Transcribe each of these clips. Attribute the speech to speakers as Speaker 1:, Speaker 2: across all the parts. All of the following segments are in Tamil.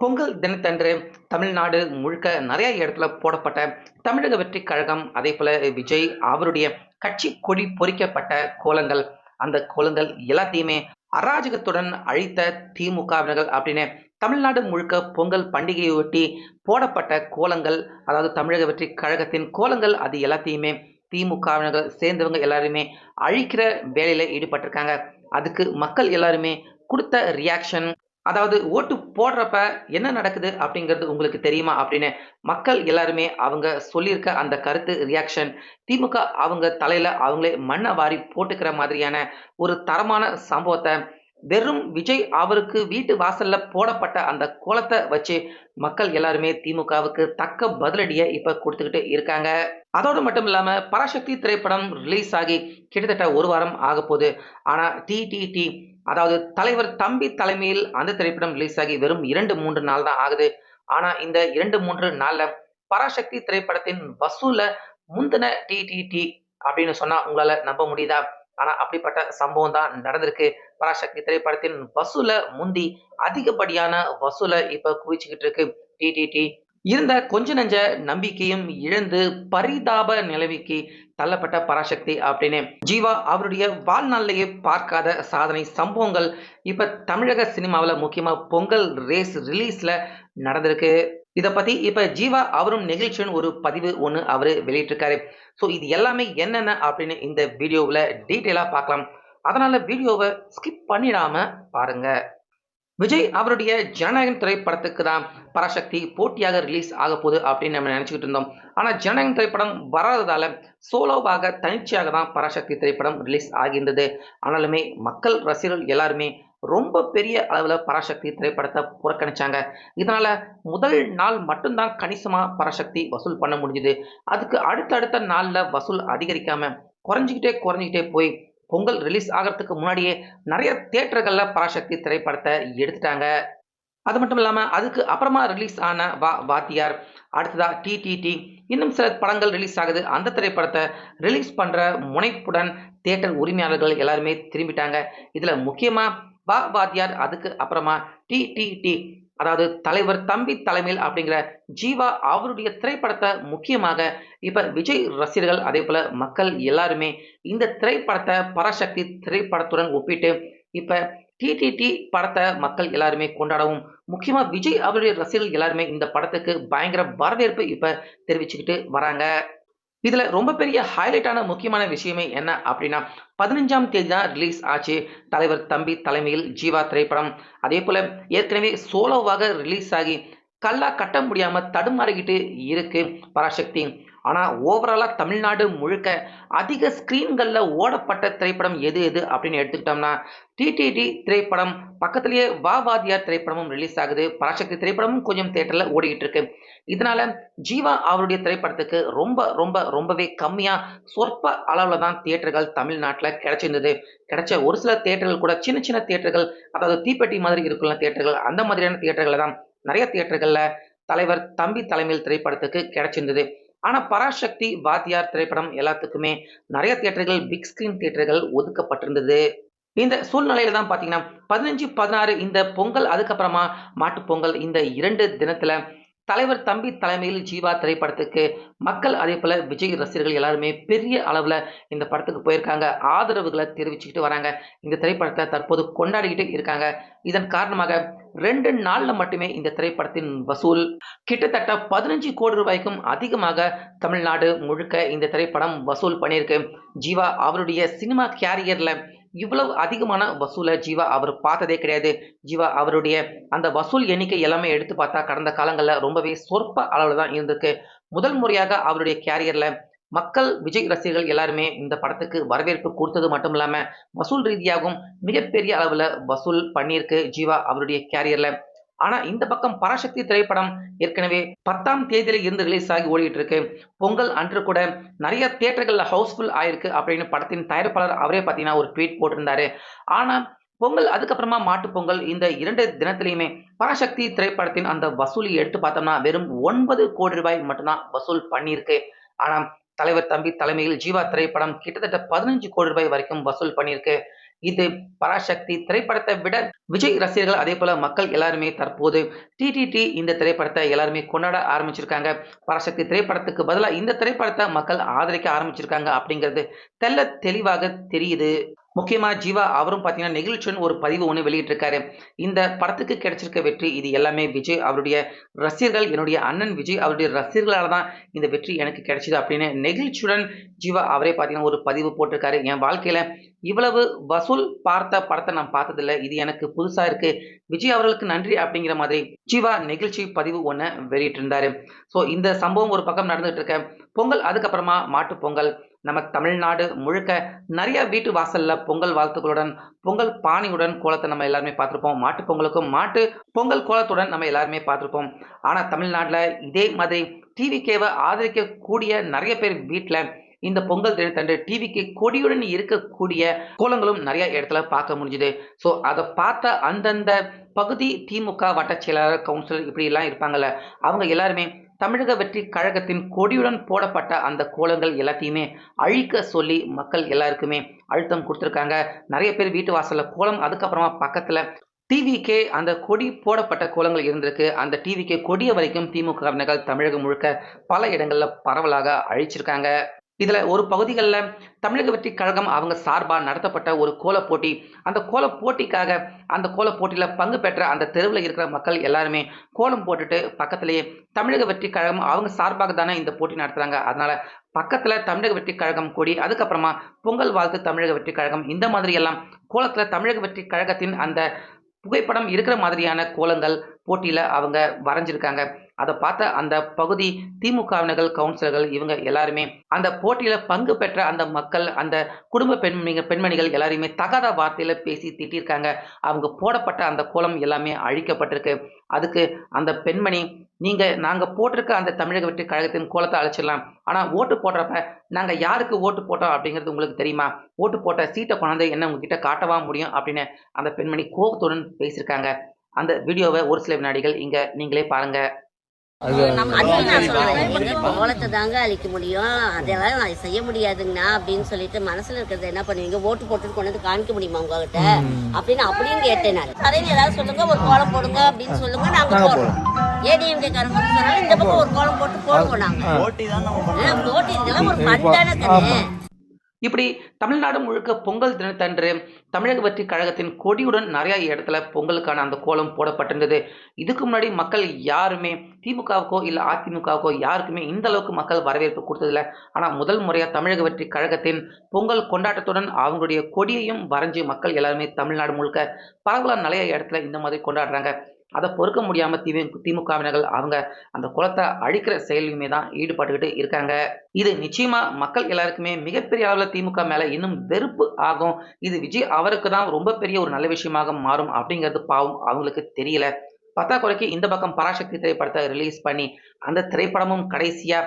Speaker 1: பொங்கல் தினத்தன்று தமிழ்நாடு முழுக்க நிறைய இடத்துல போடப்பட்ட தமிழக வெற்றி கழகம் அதே போல விஜய் அவருடைய கட்சி கொடி பொறிக்கப்பட்ட கோலங்கள். அந்த கோலங்கள் எல்லாத்தையுமே அராஜகத்துடன் அழித்த திமுகவினர்கள் அப்படின்னு தமிழ்நாடு முழுக்க பொங்கல் பண்டிகையொட்டி போடப்பட்ட கோலங்கள் அதாவது தமிழக வெற்றி கழகத்தின் கோலங்கள் அது எல்லாத்தையுமே திமுகவினர்கள் சேர்ந்தவங்க எல்லாருமே அழிக்கிற வேலையில ஈடுபட்டிருக்காங்க. அதுக்கு மக்கள் எல்லாருமே கொடுத்த ரியாக்ஷன் அதாவது ஓட்டு போடுறப்ப என்ன நடக்குது அப்படிங்கிறது உங்களுக்கு தெரியுமா அப்படின்னு மக்கள் எல்லாருமே அவங்க சொல்லியிருக்க அந்த கருத்து ரியாக்ஷன் திமுக அவங்க தலையில அவங்களே மண்ணை வாரி போட்டுக்கிற மாதிரியான ஒரு தரமான சம்பவத்தை வெறும் விஜய் அவருக்கு வீட்டு வாசல்ல போடப்பட்ட அந்த கோலத்தை வச்சு மக்கள் எல்லாருமே திமுகவுக்கு தக்க பதிலடியை இப்ப கொடுத்துக்கிட்டு இருக்காங்க. அதோடு மட்டும் இல்லாம பராசக்தி திரைப்படம் ரிலீஸ் ஆகி கிட்டத்தட்ட ஒரு வாரம் ஆக போகுது. ஆனா டி டி டி அதாவது தலைவர் தம்பி தலைமையில் அந்த திரைப்படம் ரிலீஸ் ஆகி வெறும் இரண்டு மூன்று நாள் தான் ஆகுது. ஆனா இந்த இரண்டு மூன்று நாள்ல பராசக்தி திரைப்படத்தின் வசூல முந்தின டி டி டி அப்படின்னு சொன்னா உங்களால நம்ப முடியுதா? ஆனா அப்படிப்பட்ட சம்பவம் தான் நடந்திருக்கு. பராசக்தி திரைப்படத்தின் வசூல முந்தி அதிகப்படியான வசூல இப்போ குவிச்சுக்கிட்டு இருக்கு. டி டி டி. இருந்த கொஞ்ச நெஞ்ச நம்பிக்கையும் இழந்து பரிதாப நிலவிக்கு தள்ளப்பட்ட பராசக்தி அப்படின்னு ஜீவா அவருடைய வாழ்நாளிலேயே பார்க்காத சாதனை சம்பவங்கள் இப்போ தமிழக சினிமாவில் முக்கியமா பொங்கல் ரேஸ் ரிலீஸ்ல நடந்திருக்கு. இதை பத்தி இப்ப ஜீவா அவரும் நெகிழ்ச்சியும் ஒரு பதிவு ஒன்று அவரு வெளியிட்டிருக்காரு. ஸோ இது எல்லாமே என்னென்ன அப்படின்னு இந்த வீடியோவில் டீட்டெயிலாக பார்க்கலாம். அதனால வீடியோவை ஸ்கிப் பண்ணிடாம பாருங்க. விஜய் அவருடைய ஜனநாயகன் திரைப்படத்துக்கு தான் பராசக்தி போட்டியாக ரிலீஸ் ஆக போகுது அப்படின்னு நம்ம நினச்சிக்கிட்டு இருந்தோம். ஆனால் ஜனநாயகன் திரைப்படம் வராததால சோலோவாக தனிச்சையாக தான் பராசக்தி திரைப்படம் ரிலீஸ் ஆகியிருந்தது. ஆனாலுமே மக்கள் ரசிகர்கள் எல்லாருமே ரொம்ப பெரிய அளவில் பராசக்தி திரைப்படத்தை புறக்கணிச்சாங்க. இதனால் முதல் நாள் மட்டும்தான் கணிசமாக பராசக்தி வசூல் பண்ண முடிஞ்சுது. அதுக்கு அடுத்தடுத்த நாளில் வசூல் அதிகரிக்காமல் குறைஞ்சிக்கிட்டே குறைஞ்சிக்கிட்டே போய் பொங்கல் ரிலீஸ் ஆகிறதுக்கு முன்னாடியே நிறைய தேட்டர்களில் பராசக்தி திரைப்படத்தை எடுத்துட்டாங்க. அது மட்டும் இல்லாமல் அதுக்கு அப்புறமா ரிலீஸ் ஆன வா வாத்தியார் அடுத்ததாக டிடிடி இன்னும் சில படங்கள் ரிலீஸ் ஆகுது. அந்த திரைப்படத்தை ரிலீஸ் பண்ணுற முனைப்புடன் தேட்டர் உரிமையாளர்கள் எல்லாருமே திரும்பிட்டாங்க. இதில் முக்கியமாக வா வாத்தியார் அதுக்கு அப்புறமா டிடிடி அதாவது தலைவர் தம்பி தலைமையில் அப்படிங்கிற ஜீவா அவருடைய திரைப்படத்தை முக்கியமாக இப்ப விஜய் ரசிகர்கள் அதே போல மக்கள் எல்லாருமே இந்த திரைப்படத்தை பராசக்தி திரைப்படத்துடன் ஒப்பிட்டு இப்ப டிடிடி படத்தை மக்கள் எல்லாருமே கொண்டாடவும் முக்கியமா விஜய் அவருடைய ரசிகர்கள் எல்லாருமே இந்த படத்துக்கு பயங்கர வரவேற்பு இப்ப தெரிவிச்சுக்கிட்டு வராங்க. இதுல ரொம்ப பெரிய ஹைலைட்டான முக்கியமான விஷயமே என்ன அப்படின்னா பதினஞ்சாம் தேதி தான் ரிலீஸ் ஆச்சு. தலைவர் தம்பி தலைமையில் ஜீவா திரைப்படம். அதே போல ஏற்கனவே சோலோவாக ரிலீஸ் ஆகி கல்லா கட்ட முடியாம தடுமாறிக்கிட்டு இருக்கு. பராசக்தி ஆனால் ஓவராலாக தமிழ்நாடு முழுக்க அதிக ஸ்க்ரீன்களில் ஓடப்பட்ட திரைப்படம் எது எது அப்படின்னு எடுத்துக்கிட்டோம்னா டிடிடி திரைப்படம் பக்கத்துலேயே வாவாதியார் திரைப்படமும் ரிலீஸ் ஆகுது. பராசக்தி திரைப்படமும் கொஞ்சம் தேட்டரில் ஓடிக்கிட்டு இருக்கு. இதனால ஜீவா அவருடைய திரைப்படத்துக்கு ரொம்ப ரொம்ப ரொம்பவே கம்மியாக சொற்ப அளவில் தான் தியேட்டர்கள் தமிழ்நாட்டில் கிடைச்சிருந்தது. கிடைச்ச ஒரு சில தியேட்டர்கள் கூட சின்ன சின்ன தியேட்டர்கள் அதாவது தீப்பெட்டி மாதிரி இருக்குள்ள தியேட்டர்கள் அந்த மாதிரியான தியேட்டர்களை தான் நிறைய தியேட்டர்களில் தலைவர் தம்பி தலைமையில் திரைப்படத்துக்கு கிடைச்சிருந்தது. ஆனால் பராசக்தி வாத்தியார் திரைப்படம் எல்லாத்துக்குமே நிறைய தியேட்டர்கள் பிக் ஸ்கிரீன் தியேட்டர்கள் ஒதுக்கப்பட்டிருந்தது. இந்த சூழ்நிலையில தான் பார்த்தீங்கன்னா பதினஞ்சு பதினாறு இந்த பொங்கல் அதுக்கப்புறமா மாட்டுப்பொங்கல் இந்த இரண்டு தினத்துல தலைவர் தம்பி தலைமையில் ஜீவா திரைப்படத்துக்கு மக்கள் அதே போல விஜய் ரசிகர்கள் எல்லாருமே பெரிய அளவில் இந்த படத்துக்கு போயிருக்காங்க. ஆதரவுகளை தெரிவிச்சுக்கிட்டு வராங்க. இந்த திரைப்படத்தை தற்போது கொண்டாடிக்கிட்டு இருக்காங்க. இதன் காரணமாக ரெண்டு நாளில் மட்டுமே இந்த திரைப்படத்தின் வசூல் கிட்டத்தட்ட பதினஞ்சு கோடி ரூபாய்க்கும் அதிகமாக தமிழ்நாடு முழுக்க இந்த திரைப்படம் வசூல் பண்ணியிருக்கு. ஜீவா அவருடைய சினிமா கேரியரில் இவ்வளவு அதிகமான வசூலை ஜீவா அவர் பார்த்ததே கிடையாது. ஜீவா அவருடைய அந்த வசூல் எண்ணிக்கை எல்லாமே எடுத்து பார்த்தா கடந்த காலங்களில் ரொம்பவே சொற்ப அளவில் தான் இருந்திருக்கு. முதல் முறையாக அவருடைய கேரியரில் மக்கள் விஜய் ரசிகர்கள் எல்லாருமே இந்த படத்துக்கு வரவேற்பு கொடுத்தது மட்டும் இல்லாமல் வசூல் ரீதியாகவும் மிகப்பெரிய அளவில் வசூல் பண்ணியிருக்கு ஜீவா அவருடைய கேரியரில் ஆனா இந்த பக்கம் பராசக்தி திரைப்படம் ஏற்கனவே பத்தாம் தேதியில இருந்து ரிலீஸ் ஆகி ஓடிட்டு இருக்கு. பொங்கல் அன்று கூட நிறைய தியேட்டர்கள்ல ஹவுஸ்ஃபுல் ஆயிருக்கு அப்படின்னு படத்தின் தயாரிப்பாளர் அவரே பார்த்தீங்கன்னா ஒரு ட்வீட் போட்டிருந்தாரு. ஆனா பொங்கல் அதுக்கப்புறமா மாட்டு பொங்கல் இந்த இரண்டு தினத்திலையுமே பராசக்தி திரைப்படத்தின் அந்த வசூலி எடுத்து பார்த்தோம்னா வெறும் ஒன்பது கோடி ரூபாய் மட்டும்தான் வசூல் பண்ணியிருக்கு. ஆனா தலைவர் தம்பி தலைமையில் ஜீவா திரைப்படம் கிட்டத்தட்ட பதினஞ்சு கோடி ரூபாய் வரைக்கும் வசூல் பண்ணியிருக்கு. இது பராசக்தி திரைப்படத்தை விட விஜய் ரசிகர்கள் அதே போல மக்கள் எல்லாருமே தற்போது டிடிடி இந்த திரைப்படத்தை எல்லாருமே கொண்டாட ஆரம்பிச்சிருக்காங்க. பராசக்தி திரைப்படத்துக்கு பதிலா இந்த திரைப்படத்தை மக்கள் ஆதரிக்க ஆரம்பிச்சிருக்காங்க அப்படிங்கிறது தெல்ல தெளிவாக தெரியுது. முக்கியமா ஜீவா அவரும் பார்த்தீங்கன்னா நெகிழ்ச்சியுடன் ஒரு பதிவு ஒன்று வெளியிட்டிருக்காரு. இந்த படத்துக்கு கிடைச்சிருக்க வெற்றி இது எல்லாமே விஜய் அவருடைய ரசிகர்கள் என்னுடைய அண்ணன் விஜய் அவருடைய ரசிகர்களால் தான் இந்த வெற்றி எனக்கு கிடைச்சிது அப்படின்னு நெகிழ்ச்சியுடன் ஜீவா அவரே பார்த்தீங்கன்னா ஒரு பதிவு போட்டிருக்காரு. என் வாழ்க்கையில் இவ்வளவு வசூல் பார்த்த படத்தை நான் பார்த்ததில்ல. இது எனக்கு புதுசாக இருக்கு. விஜய் அவர்களுக்கு நன்றி அப்படிங்கிற மாதிரி ஜீவா நெகிழ்ச்சி பதிவு ஒன்று வெளியிட்டிருந்தாரு. ஸோ இந்த சம்பவம் ஒரு பக்கம் நடந்துகிட்டு இருக்க. பொங்கல் அதுக்கப்புறமா மாட்டுப் பொங்கல். நம்ம தமிழ்நாடு முழுக்க நிறைய வீட்டு வாசல்ல பொங்கல் வாழ்த்துக்களுடன் பொங்கல் பாணியுடன் கோலத்தை நம்ம எல்லாருமே பார்த்துருப்போம். மாட்டு பொங்கலுக்கும் மாட்டு பொங்கல் கோலத்துடன் நம்ம எல்லாருமே பார்த்துருப்போம். ஆனால் தமிழ்நாட்டில் இதே மாதிரி டிவிகேவை ஆதரிக்கக்கூடிய நிறைய பேர் வீட்டில் இந்த பொங்கல் தினத்தன்று டிவிக்கு கொடியுடன் இருக்கக்கூடிய கோலங்களும் நிறைய இடத்துல பார்க்க முடிஞ்சுது. ஸோ அதை பார்த்த அந்தந்த பகுதி திமுக வட்டச் செயலாளர் கவுன்சிலர் இப்படிலாம் இருப்பாங்கல்ல அவங்க எல்லாருமே தமிழக வெற்றி கழகத்தின் கொடியுடன் போடப்பட்ட அந்த கோலங்கள் எல்லாத்தையுமே அழிக்க சொல்லி மக்கள் எல்லாருக்குமே அழுத்தம் கொடுத்துருக்காங்க. நிறைய பேர் வீட்டு வாசலில் கோலம் அதுக்கப்புறமா பக்கத்தில் டிவிக்கே அந்த கொடி போடப்பட்ட கோலங்கள் இருந்திருக்கு. அந்த டிவிக்கே கொடிய வரைக்கும் திமுக தமிழகம் முழுக்க பல இடங்களில் பரவலாக அழிச்சிருக்காங்க. இதில் ஒரு பகுதிகளில் தமிழக வெற்றி கழகம் அவங்க சார்பாக நடத்தப்பட்ட ஒரு கோல போட்டி. அந்த கோல போட்டிக்காக அந்த கோல போட்டியில் பங்கு பெற்ற அந்த தெருவில் இருக்கிற மக்கள் எல்லாருமே கோலம் போட்டுட்டு பக்கத்திலேயே தமிழக வெற்றி கழகம் அவங்க சார்பாக தானே இந்த போட்டி நடத்துகிறாங்க அதனால் பக்கத்தில் தமிழக வெற்றி கழகம் கூடி அதுக்கப்புறமா பொங்கல் வாழ்த்து தமிழக வெற்றி கழகம். இந்த மாதிரி எல்லாம் கோலத்தில் தமிழக வெற்றி கழகத்தின் அந்த புகைப்படம் இருக்கிற மாதிரியான கோலங்கள் போட்டியில் அவங்க வரைஞ்சிருக்காங்க. அதை பார்த்த அந்த பகுதி திமுகவினர்கள் கவுன்சிலர்கள் இவங்க எல்லாருமே அந்த போட்டியில் பங்கு பெற்ற அந்த மக்கள் அந்த குடும்ப பெண்மணிங்க பெண்மணிகள் எல்லாரையுமே தகாத வார்த்தையில் பேசி திட்டிருக்காங்க. அவங்க போடப்பட்ட அந்த கோலம் எல்லாமே அழிக்கப்பட்டிருக்கு. அதுக்கு அந்த பெண்மணி நீங்கள் நாங்கள் போட்டிருக்க அந்த தமிழக வெற்றி கழகத்தின் கோலத்தை அழைச்சிடலாம். ஆனால் ஓட்டு போடுறப்ப நாங்கள் யாருக்கு ஓட்டு போட்டோம்? அப்படிங்கிறது உங்களுக்கு தெரியுமா? ஓட்டு போட்ட சீட்டை கொண்டாந்து என்ன உங்ககிட்ட காட்டவா முடியும்? அப்படின்னு அந்த பெண்மணி கோபத்துடன் பேசியிருக்காங்க. அந்த வீடியோவை ஒரு சில வினாடிகள் இங்க நீங்களே பாருங்க.
Speaker 2: அதையும் நான் சொல்றேன் எங்க கோலத்தை தாங்க அழிக்க முடியும். அதெல்லாம் நான் செய்ய முடியாதுங்கண்ணா அப்படின்னு சொல்லிட்டு மனசுல இருக்கிறத என்ன பண்ணுவீங்க? ஓட்டு போட்டு கொண்டு வந்து காமிக்க முடியுமா உங்ககிட்ட? அப்படின்னு அப்படியும் கேட்டேன் நான். சரின்னு ஏதாவது சொல்லுங்க ஒரு கோலம் போடுங்க அப்படின்னு சொல்லுங்க நாங்க போடுறோம். ஏடிஎம்கே காரங்க சொன்னாலும் இந்த பக்கம் ஒரு கோலம் போட்டு போடுவோம் நாங்க. ஆ, போட்டி இதெல்லாம் ஒரு பண்டான
Speaker 1: இப்படி தமிழ்நாடு முழுக்க பொங்கல் தினத்தன்று தமிழக வெற்றி கழகத்தின் கொடியுடன் நிறைய இடத்துல பொங்கலுக்கான அந்த கோலம் போடப்பட்டிருந்தது. இதுக்கு முன்னாடி மக்கள் யாருமே திமுகவுக்கோ இல்லை அதிமுகவுக்கோ யாருக்குமே இந்த அளவுக்கு மக்கள் வரவேற்பு கொடுத்ததில்ல. ஆனால் முதல் முறையாக தமிழக வெற்றி கழகத்தின் பொங்கல் கொண்டாட்டத்துடன் அவங்களுடைய கொடியையும் வரைஞ்சி மக்கள் எல்லாருமே தமிழ்நாடு முழுக்க பரவலாக நிறைய இடத்துல இந்த மாதிரி கொண்டாடுறாங்க. அதை பொறுக்க முடியாமல் திமு திமுகவினர்கள் அவங்க அந்த குளத்தை அழிக்கிற செயலுமே தான் ஈடுபட்டுக்கிட்டு இருக்காங்க. இது நிச்சயமா மக்கள் எல்லாருக்குமே மிகப்பெரிய அளவில் திமுக மேல இன்னும் வெறுப்பு ஆகும். இது விஜய் அவருக்கு தான் ரொம்ப பெரிய ஒரு நல்ல விஷயமாக மாறும் அப்படிங்கிறது பாவம் அவங்களுக்கு தெரியல. பத்தாக்குறைக்கு இந்த பக்கம் பராசக்தி திரைப்படத்தை ரிலீஸ் பண்ணி அந்த திரைப்படமும் கடைசியா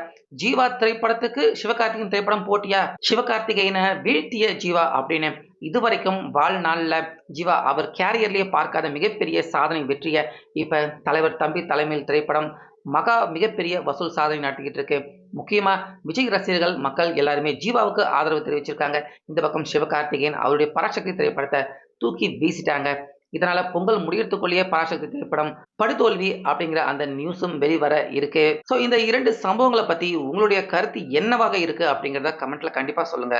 Speaker 1: ஜீவா திரைப்படத்துக்கு சிவகார்த்திகேயன் திரைப்படம் போட்டியா? சிவகார்த்திகேயனை வீழ்த்திய ஜீவா அப்படின்னு இதுவரைக்கும் வாழ்நாளில் ஜீவா அவர் கேரியர்லேயே பார்க்காத மிகப்பெரிய சாதனை வெற்றிய இப்ப தலைவர் தம்பி தலைமையில் திரைப்படம் மகா மிகப்பெரிய வசூல் சாதனை நடத்திக்கிட்டு இருக்கு. முக்கியமா விஜய் ரசிகர்கள் மக்கள் எல்லாருமே ஜீவாவுக்கு ஆதரவு தெரிவிச்சிருக்காங்க. இந்த பக்கம் சிவகார்த்திகேயன் அவருடைய பராசக்தி திரைப்படத்தை தூக்கி வீசிட்டாங்க. இதனால பொங்கல் முடியறதுக்குள்ளேயே பராசக்தி திரைப்படம் படுதோல்வி அப்படிங்கிற அந்த நியூஸும் வெளிவர இருக்கு. ஸோ இந்த இரண்டு சம்பவங்களை பத்தி உங்களுடைய கருத்து என்னவாக இருக்கு அப்படிங்கிறத கமெண்ட்ல கண்டிப்பா சொல்லுங்க.